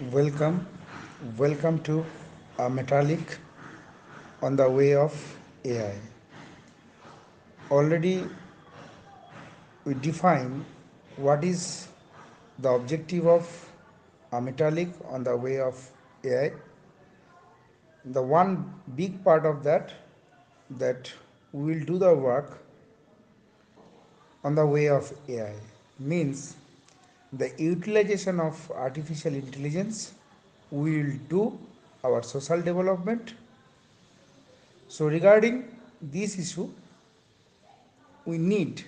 Welcome, welcome to a Metallic on the way of AI. Already we define what is the objective of a metallic on the way of AI. The one big part of that that we will do the work on the way of AI means the utilization of artificial intelligence will do our social development. So regarding this issue, we need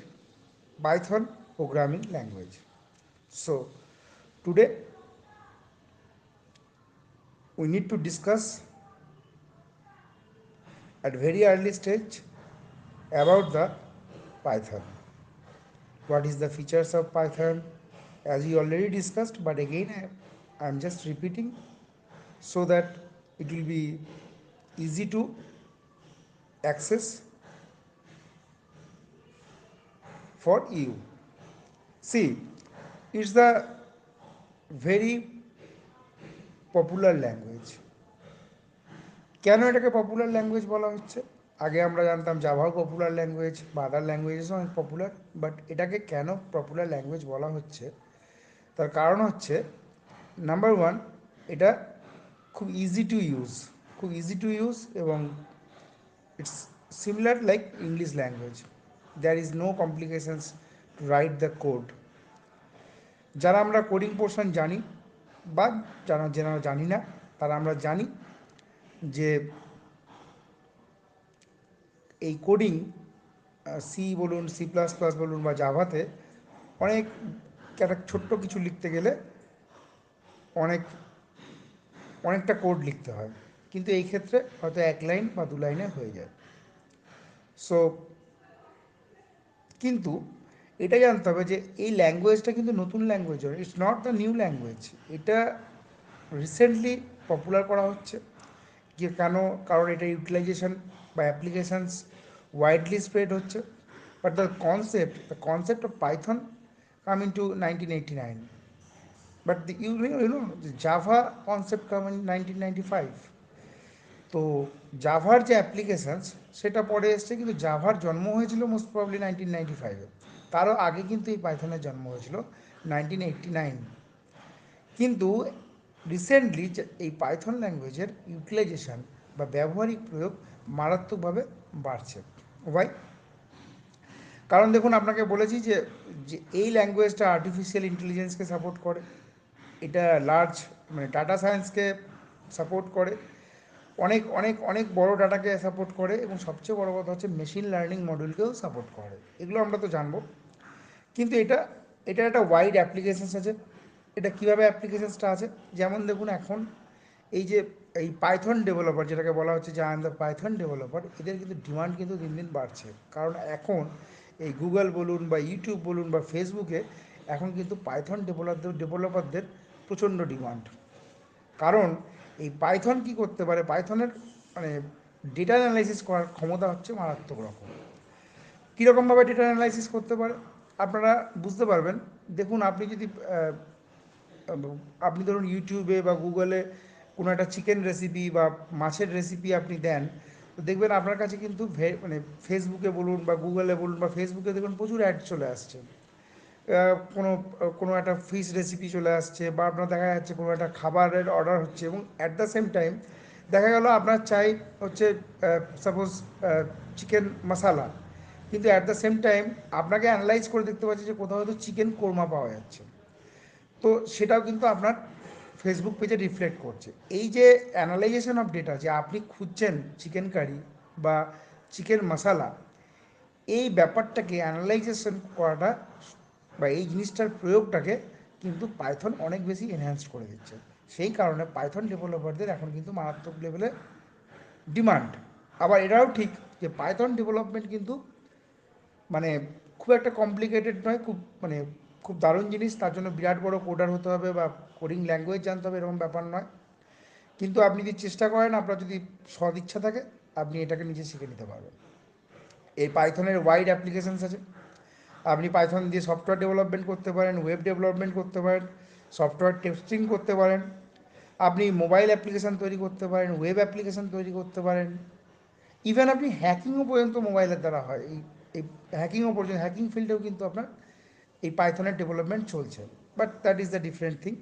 Python programming language. So today we need to discuss at very early stage about the Python. What is the features of Python? As we already discussed, but again I am just repeating so that it will be easy to access for you. See, it's the very popular language কেন এটাকে popular language বলা হচ্ছে? আগে আমরা জানতাম জাভাও popular language বা other languages অনেক popular but এটাকে কেন পপুলার ল্যাঙ্গুয়েজ বলা হচ্ছে? তার কারণ হচ্ছে নাম্বার ওয়ান এটা খুব ইজি টু ইউজ খুব ইজি টু ইউজ এবং it's similar like English language there is no complications to write the code যারা আমরা কোডিং পোর্শন জানি বা যারা যারা জানি না, তারা আমরা জানি যে এই কোডিং সি বলুন সি প্লাস প্লাস বলুন বা জাভাতে অনেক একটা ছোট্ট কিছু লিখতে গেলে অনেক, অনেকটা কোড লিখতে হয়। কিন্তু এই ক্ষেত্রে হয়তো এক লাইন বা দু লাইনে হয়ে যায়। সো কিন্তু এটা জানতে হবে যে এই ল্যাঙ্গুয়েজটা কিন্তু নতুন ল্যাঙ্গুয়েজ হয় it's not the new language এটা রিসেন্টলি পপুলার করা হচ্ছে। যে কেন, কারণ এটা ইউটিলাইজেশন বা অ্যাপ্লিকেশানস ওয়াইডলি স্প্রেড হচ্ছে। But the concept the concept of Python eighty nine but the you you know Java concept come in nineteen ninety five তো জাভার যে অ্যাপ্লিকেশানস সেটা পরে এসছে, কিন্তু জাভার জন্ম হয়েছিল মোস্ট প্রবলি নাইনটিন নাইনটি ফাইভে তারও আগে কিন্তু এই পাইথনের জন্ম হয়েছিল নাইনটিন এইটটি নাইন কিন্তু রিসেন্টলি এই পাইথন ল্যাঙ্গুয়েজের ইউটিলাইজেশন বা ব্যবহারিক প্রয়োগ মারাত্মকভাবে বাড়ছে। ওয়াই কারণ দেখুন, আপনাকে বলেছি যে যে এই ল্যাঙ্গুয়েজটা আর্টিফিশিয়াল ইন্টেলিজেন্সকে সাপোর্ট করে। এটা লার্জ মানে ডাটা সায়েন্সকে সাপোর্ট করে। অনেক অনেক অনেক বড় ডাটাকে সাপোর্ট করে এবং সবচেয়ে বড় কথা হচ্ছে মেশিন লার্নিং মডিউলকেও সাপোর্ট করে। এগুলো আমরা তো জানব। কিন্তু এটা এটা একটা ওয়াইড অ্যাপ্লিকেশানস আছে। এটা কীভাবে অ্যাপ্লিকেশানসটা আছে? যেমন দেখুন, এখন এই যে, এই পাইথন ডেভেলপার যেটাকে বলা হচ্ছে যে I am the Python developer এদের কিন্তু ডিমান্ড কিন্তু দিন দিন বাড়ছে। কারণ এখন এই গুগল বলুন বা ইউটিউব বলুন বা ফেসবুকে এখন কিন্তু পাইথন ডেভেলপারদের ডেভেলপারদের প্রচণ্ড ডিমান্ড। কারণ এই পাইথন কি করতে পারে? পাইথনের মানে ডেটা অ্যানালাইসিস করার ক্ষমতা হচ্ছে মারাত্মক রকম। কীরকমভাবে ডেটা অ্যানালাইসিস করতে পারে? আপনারা বুঝতে পারবেন। দেখুন, আপনি যদি আপনি ধরুন ইউটিউবে বা গুগলে কোনো একটা চিকেন রেসিপি বা মাছের রেসিপি আপনি দেন দেখবেন আপনার কাছে কিন্তু মানে ফেসবুকে বলুন বা গুগলে বলুন বা ফেসবুকে দেখুন প্রচুর অ্যাড চলে আসছে। কোনো কোনো একটা ফিশ রেসিপি চলে আসছে বা আপনার দেখা যাচ্ছে কোনো একটা খাবারের অর্ডার হচ্ছে এবং অ্যাট দ্য সেম টাইম দেখা গেল আপনার চাই হচ্ছে সাপোজ চিকেন মশালা কিন্তু অ্যাট দ্য সেম টাইম আপনাকে অ্যানালাইজ করে দেখতে পাচ্ছি যে কোথাও হয়তো চিকেন কোরমা পাওয়া যাচ্ছে। তো সেটাও কিন্তু আপনার ফেসবুক পেজে রিফ্লেক্ট করছে। এই যে অ্যানালাইজেশন অফ ডেটা যে আপনি খুঁজছেন চিকেন কারি বা চিকেন মশালা এই ব্যাপারটাকে অ্যানালাইজেশন করাটা বা এই জিনিসটার প্রয়োগটাকে কিন্তু পাইথন অনেক বেশি এনহ্যান্স করে দিচ্ছে। সেই কারণে পাইথন ডেভেলপারদের এখন কিন্তু মারাত্মক লেভেলে ডিমান্ড আবার এটাও ঠিক যে পাইথন ডেভেলপমেন্ট কিন্তু মানে খুব একটা কমপ্লিকেটেড নয়, খুব মানে খুব দারুণ জিনিস, তার জন্য বিরাট বড় কোডার হতে হবে বা কোডিং ল্যাঙ্গুয়েজ জানতে হবে, এরকম ব্যাপার নয়। কিন্তু আপনি যদি চেষ্টা করেন, আপনার যদি সদিচ্ছা থাকে, আপনি এটাকে নিজে শিখে নিতে পারবেন। এই পাইথনের ওয়াইড অ্যাপ্লিকেশানস আছে। আপনি পাইথন দিয়ে সফটওয়্যার ডেভেলপমেন্ট করতে পারেন ওয়েব ডেভেলপমেন্ট করতে পারেন সফটওয়্যার টেস্টিং করতে পারেন। আপনি মোবাইল অ্যাপ্লিকেশান তৈরি করতে পারেন ওয়েব অ্যাপ্লিকেশান তৈরি করতে পারেন। ইভেন আপনি হ্যাকিংও পর্যন্ত মোবাইলের দ্বারা হয়। এই হ্যাকিংও পর্যন্ত হ্যাকিং ফিল্ডেও কিন্তু আপনার এই পাইথনের ডেভেলপমেন্ট চলছে but that is the different thing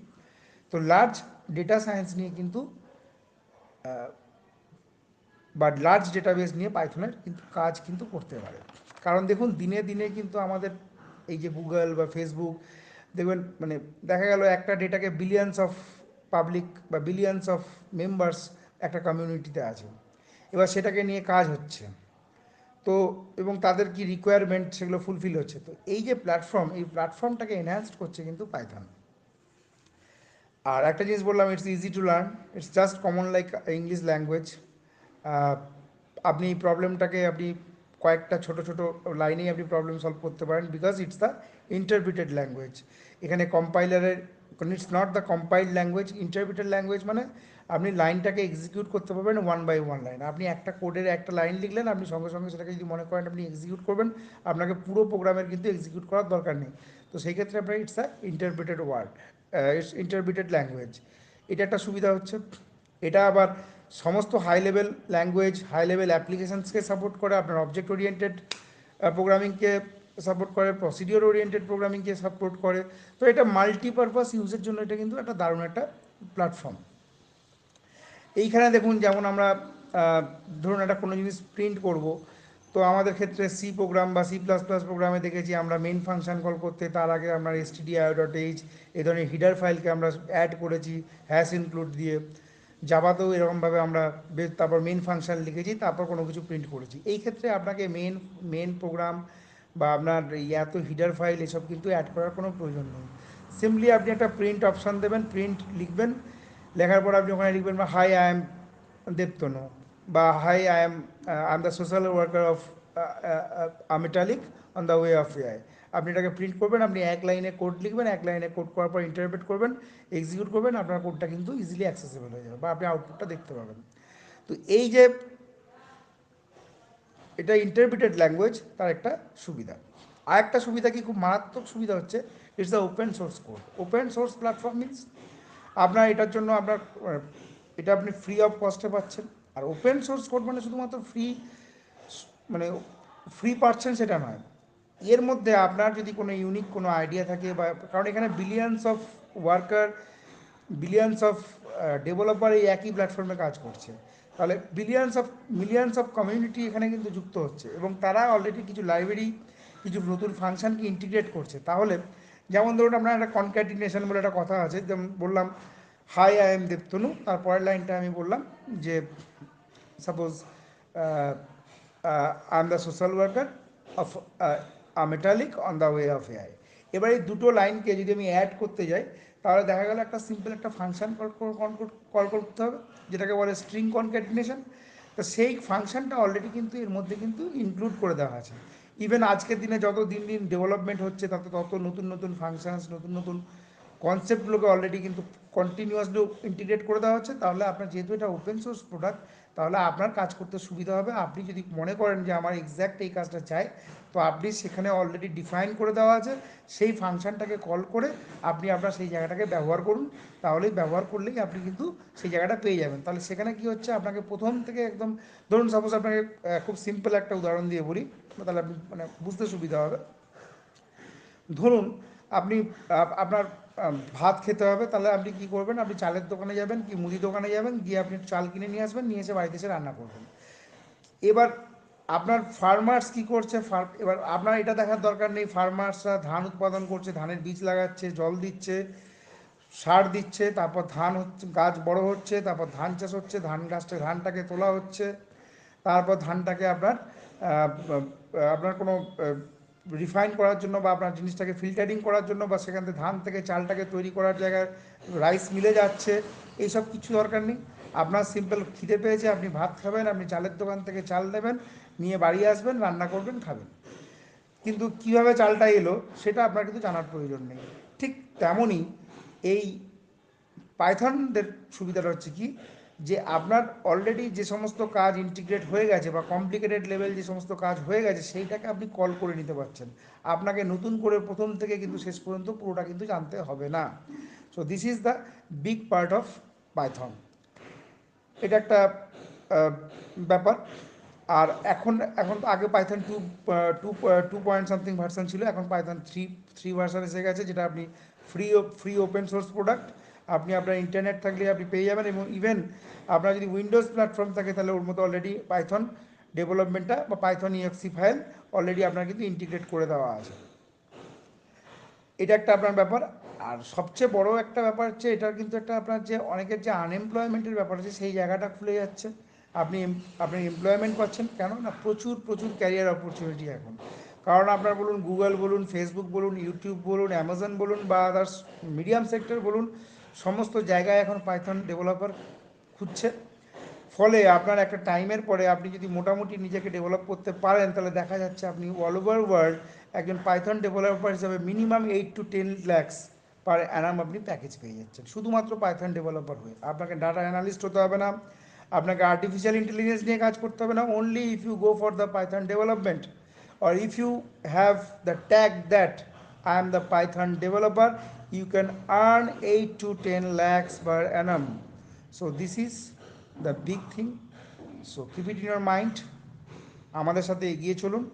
তো লার্জ ডেটা সায়েন্স নিয়ে কিন্তু বা লার্জ ডেটাবেস নিয়ে পাইথনের কিন্তু কাজ কিন্তু করতে পারে। কারণ দেখুন, দিনে দিনে কিন্তু আমাদের এই যে গুগল বা ফেসবুক দেখবেন মানে দেখা গেল একটা ডেটাকে বিলিয়ন্স অফ পাবলিক বা বিলিয়ন্স অফ মেম্বার্স একটা কমিউনিটিতে আছে। এবার সেটাকে নিয়ে কাজ হচ্ছে। তো, এবং তাদের কি রিকোয়ারমেন্ট সেগুলো ফুলফিল হচ্ছে। তো এই যে প্ল্যাটফর্ম এই প্ল্যাটফর্মটাকে এনহ্যান্সড করছে কিন্তু পাইথন আর একটা জিনিস বললাম it's easy to learn it's just common like English language আপনি প্রবলেমটাকে আপনি কয়েকটা ছোট ছোট লাইনেই আপনি প্রবলেম সলভ করতে পারেন because it's the interpreted language এখানে কম্পাইলারের it's not the compiled language interpreted language মানে আপনি লাইনটাকে এক্সিকিউট করতে পারবেন ওয়ান বাই ওয়ান লাইন আপনি একটা কোডের একটা লাইন লিখলেন, আপনি সঙ্গে সঙ্গে সেটাকে যদি মনে করেন আপনি এক্সিকিউট করবেন, আপনাকে পুরো প্রোগ্রামের কিন্তু এক্সিকিউট করার দরকার নেই। তো সেই ক্ষেত্রে আপনার it's a interpreted word it's interpreted language এটা একটা সুবিধা হচ্ছে। এটা আবার সমস্ত high level language high level অ্যাপ্লিকেশানসকে support করে, আপনার অবজেক্ট ওরিয়েন্টেড প্রোগ্রামিংকে সাপোর্ট করে প্রসিডিওর ওরিয়েন্টেড প্রোগ্রামিংকে সাপোর্ট করে। তো এটা মাল্টিপারপাস ইউজের জন্য এটা কিন্তু একটা দারুণ একটা প্ল্যাটফর্ম এইখানে দেখুন, যেমন আমরা ধরুন একটা কোনো জিনিস প্রিন্ট করব, তো আমাদের ক্ষেত্রে সি প্রোগ্রাম বা সি প্লাস প্লাস প্রোগ্রামে দেখেছি আমরা মেন ফাংশন কল করতে, তার আগে আমরা S T D dot H এই ধরনের হিডার ফাইলকে আমরা অ্যাড করেছি হ্যাশ ইনক্লুড দিয়ে। জাভাতেও এরকমভাবে আমরা তারপর মেন ফাংশন লিখেছি, তারপর কোনো কিছু প্রিন্ট করেছি। এই ক্ষেত্রে আপনাকে মেন মেন প্রোগ্রাম বা আপনার এই এত হিডার ফাইল এসব কিন্তু অ্যাড করার কোনো প্রয়োজন নেই। সিম্পলি আপনি একটা প্রিন্ট অপশান দেবেন প্রিন্ট লিখবেন, লেখার পর আপনি ওখানে লিখবেন বা হাই আই এম দেবতনু বা hi I am I am the social worker of আমিটালিক on the way of AI আপনি এটাকে প্রিন্ট করবেন, আপনি এক লাইনে কোড লিখবেন, এক লাইনে কোড করার পর ইন্টারপ্রেট করবেন এক্সিকিউট করবেন, আপনার কোডটা কিন্তু ইজিলি অ্যাক্সেসেবল হয়ে যাবে বা আপনি আউটপুটটা দেখতে পাবেন। তো এই যে এটা ইন্টারপ্রিটেড ল্যাঙ্গুয়েজ তার একটা সুবিধা। আর একটা সুবিধা কি, খুব মারাত্মক সুবিধা হচ্ছে it's the open source code open source platform means আপনার এটার জন্য আপনার, এটা আপনি ফ্রি অফ কস্টে পাচ্ছেন। আর ওপেন সোর্স কোড মানে শুধুমাত্র ফ্রি মানে ফ্রি পাচ্ছেন সেটা নয়। এর মধ্যে আপনার যদি কোনো ইউনিক কোনো আইডিয়া থাকে বা, কারণ এখানে billions of worker billions of developer এই একই প্ল্যাটফর্মে কাজ করছে। তাহলে billions of millions of community এখানে কিন্তু যুক্ত হচ্ছে এবং তারা অলরেডি কিছু লাইব্রেরি কিছু নতুন ফাংশনকে ইন্টিগ্রেট করছে। তাহলে যেমন ধরুন আপনার একটা কনক্যাটিনেশন বলে একটা কথা আছে, যেমন বললাম হাই আই এম দেবতনু তারপরের লাইনটা আমি বললাম যে suppose I am the social worker of a metallic on the way of AI এবার এই দুটো লাইনকে যদি আমি অ্যাড করতে যাই, তাহলে দেখা গেল একটা সিম্পল একটা ফাংশন কল করতে হবে। যেটাকে বলে স্ট্রিং কনক্যাটিনেশন তো সেই ফাংশনটা অলরেডি কিন্তু এর মধ্যে কিন্তু ইনক্লুড করে দেওয়া আছে। ইভেন আজকের দিনে যত দিন দিন ডেভেলপমেন্ট হচ্ছে, তত তত নতুন নতুন ফাংশানস নতুন নতুন কনসেপ্টগুলোকে অলরেডি কিন্তু কন্টিনিউয়াসলি ইন্টিগ্রেট করে দেওয়া হচ্ছে, তাহলে আপনার যেহেতু এটা ওপেন সোর্স প্রোডাক্ট তাহলে আপনার কাজ করতে সুবিধা হবে। আপনি যদি মনে করেন যে আমার এক্স্যাক্ট এই কাজটা চাই, তো আপনি সেখানে অলরেডি ডিফাইন করে দেওয়া আছে। সেই ফাংশনটাকে কল করে আপনি আপনার সেই জায়গাটাকে ব্যবহার করুন। তাহলেই ব্যবহার করলেই আপনি কিন্তু সেই জায়গাটা পেয়ে যাবেন। তাহলে সেখানে কি হচ্ছে, আপনাকে প্রথম থেকে একদম, ধরুন সাপোজ আপনাকে খুব সিম্পল একটা উদাহরণ দিয়ে বলি, তাহলে আপনি মানে বুঝতে সুবিধা হবে। ধরুন আপনি আপনার ভাত খেতে হবে, তাহলে আপনি কি করবেন? আপনি চালের দোকানে যাবেন কি মুদি দোকানে যাবেন? গিয়ে আপনি চাল কিনে নিয়ে আসবেন, নিয়ে এসে বাড়িতে এসে রান্না করবেন। এবার আপনার ফার্মার্স কি করছে? এবার আপনার এটা দেখার দরকার নেই। ফার্মার্সরা ধান উৎপাদন করছে, ধানের বীজ লাগাচ্ছে, জল দিচ্ছে, সার দিচ্ছে, তারপর ধান হচ্ছে, গাছ বড় হচ্ছে, তারপর ধান চাষ হচ্ছে, ধান গাছটা, ধানটাকে তোলা হচ্ছে, তারপর ধানটাকে আপনার আপনার কোনো রিফাইন করার জন্য বা আপনার জিনিসটাকে ফিল্টারিং করার জন্য বা সেখান থেকে ধান থেকে চালটাকে তৈরি করার জায়গায় রাইস মিলে যাচ্ছে, এইসব কিছু দরকার নেই। আপনার সিম্পল খিদে পেয়েছে, আপনি ভাত খাবেন, আপনি চালের দোকান থেকে চাল নেবেন নিয়ে বাড়ি আসবেন, রান্না করবেন, খাবেন। কিন্তু কীভাবে চালটা এলো, সেটা আপনার কিন্তু জানার প্রয়োজন নেই। ঠিক তেমনই এই পাইথনদের সুবিধাটা হচ্ছে কি যে আপনার অলরেডি যে সমস্ত কাজ ইন্টিগ্রেট হয়ে গেছে বা কমপ্লিকেটেড লেভেল যে সমস্ত কাজ হয়ে গেছে, সেইটাকে আপনি কল করে নিতে পারছেন। আপনাকে নতুন করে প্রথম থেকে কিন্তু শেষ পর্যন্ত পুরোটা কিন্তু জানতে হবে না। So this is the big part of Python এটা একটা ব্যাপার। আর এখন এখন তো আগে Python two two two point something version ছিল, এখন পাইথন থ্রি থ্রি ভার্সন এসে গেছে, যেটা আপনি free free open source product আপনি আপনার ইন্টারনেট থাকলে আপনি পেয়ে যাবেন এবং ইভেন আপনার যদি উইন্ডোজ প্ল্যাটফর্ম থাকে তাহলে ওর মধ্যে অলরেডি পাইথন ডেভেলপমেন্টটা বা পাইথন ইএক্সি ফাইল অলরেডি আপনার কিন্তু ইন্টিগ্রেট করে দেওয়া আছে। এটা একটা আপনার ব্যাপার। আর সবচেয়ে বড় একটা ব্যাপার হচ্ছে, এটার কিন্তু একটা আপনার যে অনেকের যে আনএমপ্লয়মেন্টের ব্যাপার আছে, সেই জায়গাটা খুলে যাচ্ছে। আপনি আপনি এমপ্লয়মেন্ট পাচ্ছেন। কেন না প্রচুর প্রচুর ক্যারিয়ার অপরচুনিটি এখন। কারণ আপনার বলুন গুগল বলুন ফেসবুক বলুন ইউটিউব বলুন অ্যামাজন বলুন বা আদার্স মিডিয়াম সেক্টর বলুন সমস্ত জায়গায় এখন পাইথন ডেভেলপার খুঁজছে। ফলে আপনার একটা টাইমের পরে আপনি যদি মোটামুটি নিজেকে ডেভেলপ করতে পারেন তাহলে দেখা যাচ্ছে আপনি অল ওভার ওয়ার্ল্ড একজন পাইথন ডেভেলপার হিসাবে minimum eight to ten lakhs per annum আপনি প্যাকেজ পেয়ে যাচ্ছেন। শুধুমাত্র পাইথন ডেভেলপার হয়ে। আপনাকে ডাটা অ্যানালিস্ট হতে হবে না। আপনাকে আর্টিফিশিয়াল ইন্টেলিজেন্স নিয়ে কাজ করতে হবে না। Only if you go for the Python development or if you have the tag that I am the Python developer, you can earn 8 to 10 lakhs per annum. So, this is the big thing. So, keep it in your mind. আমাদের সাথে এগিয়ে চলুন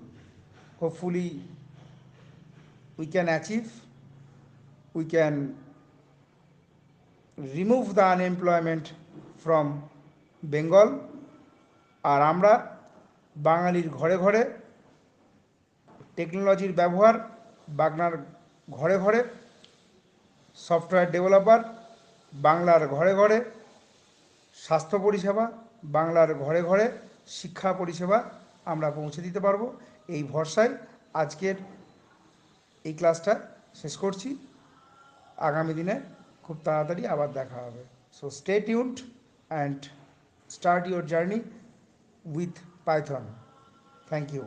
hopefully we can achieve we can remove the unemployment from Bengal আর আমরা বাঙালির ঘরে ঘরে টেকনোলজির ব্যবহার, বাগনার ঘরে ঘরে সফটওয়্যার ডেভেলপার, বাংলার ঘরে ঘরে স্বাস্থ্য পরিষেবা, বাংলার ঘরে ঘরে শিক্ষা পরিষেবা আমরা পৌঁছে দিতে পারব। এই ভরসায় আজকের এই ক্লাসটা শেষ করছি। আগামী দিনে খুব তাড়াতাড়ি আবার দেখা হবে। So stay tuned and start your journey with Python thank you